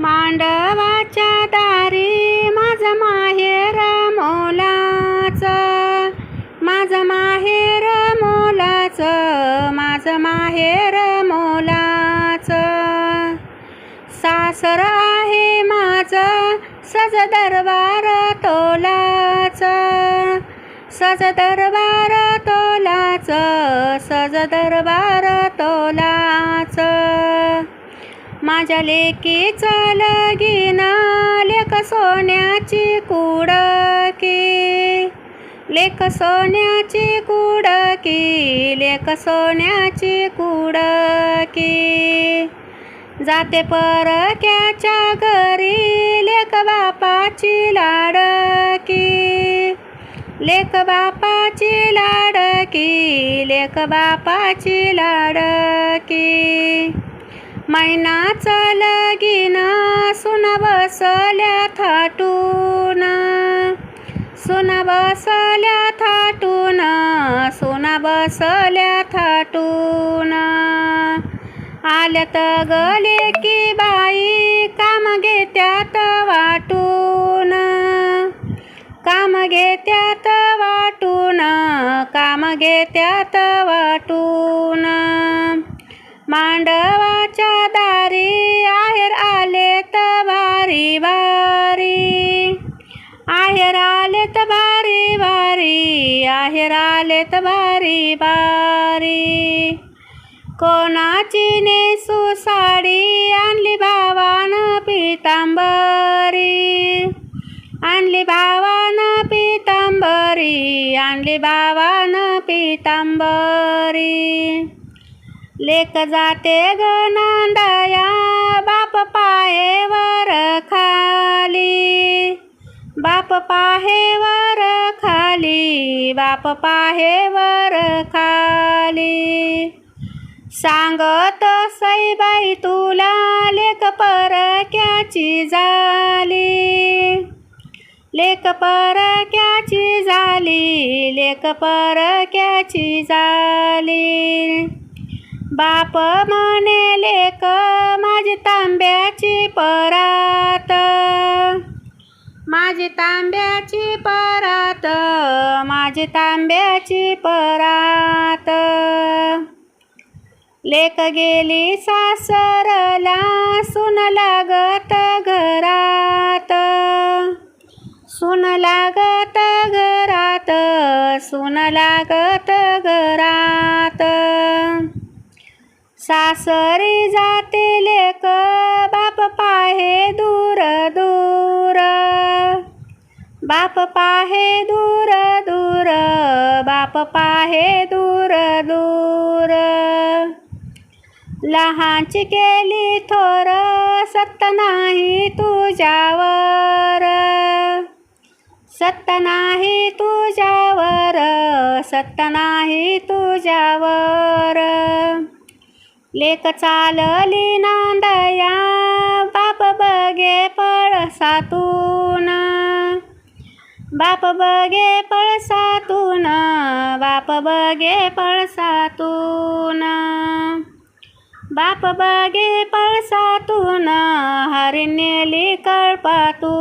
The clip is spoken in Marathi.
मांडवाच्या दारी माझं माहेर मोलाचं माझं माहेर मोलाचं माझं माहेर मोलाचं. सासर आहे माझं सज दरबार तोलाचं सज दरबार तोलाचं सज दरबार तोलाचं. माझ्या लेकीचा लगीन लेक सोन्याची कुडकी. लेक सोन्याची कुडकी लेक सोन्याची कुडकी. जाते परक्याच्या घरी लेख बापाची लाडकी. लेख बापाची लाडकी लेख बापाची लाडकी. मैनाचं गिना सुन बसल्या थाटून. सुन बसल्या थाटून सुन बसल्या थाटून. आल्यात गले की बाई काम घेत्यात वाटून. काम घेत्यात वाटून काम घेत्यात वाटून. मांडवा आहेर आलेत बारी बारी आहेर आलेत बारी बारी. कोणाची नेसू साडी आणली भावानं पितांबरी. आणली भावानं पितांबरी आणली भावानं पितांबरी. लेक जाते ग नांदया बाप पायेवर खाली. बाप पाहेवर खाली बाप पाहेवर खाली. सांगत सईबाई तुला लेक परक्याची झाली. लेक परक्याची झाली लेक परक्याची झाली. बाप म्हणे लेक माझी तांब्याची परा माझी तांब्याची परात माझी तांब्याची परात. लेक गेली सासरला सुन लागत घरात. सुन लागत घरात सुन लागत घरात. सासरी जाते लेक बाप बाप पाहे दूर दूर बाप पाहे दूर दूर. लहानची केली थोर सत्त नाही तुझ्यावर. सत्त नाही तुझ्यावर सत्त नाही तुझ्यावर. लेक चालली नांदया बाप बगे पळसातून बाप बगे पळसातून बाप बगे पळसातून. बाप बगे पळसातून हरी नेली कळपातून.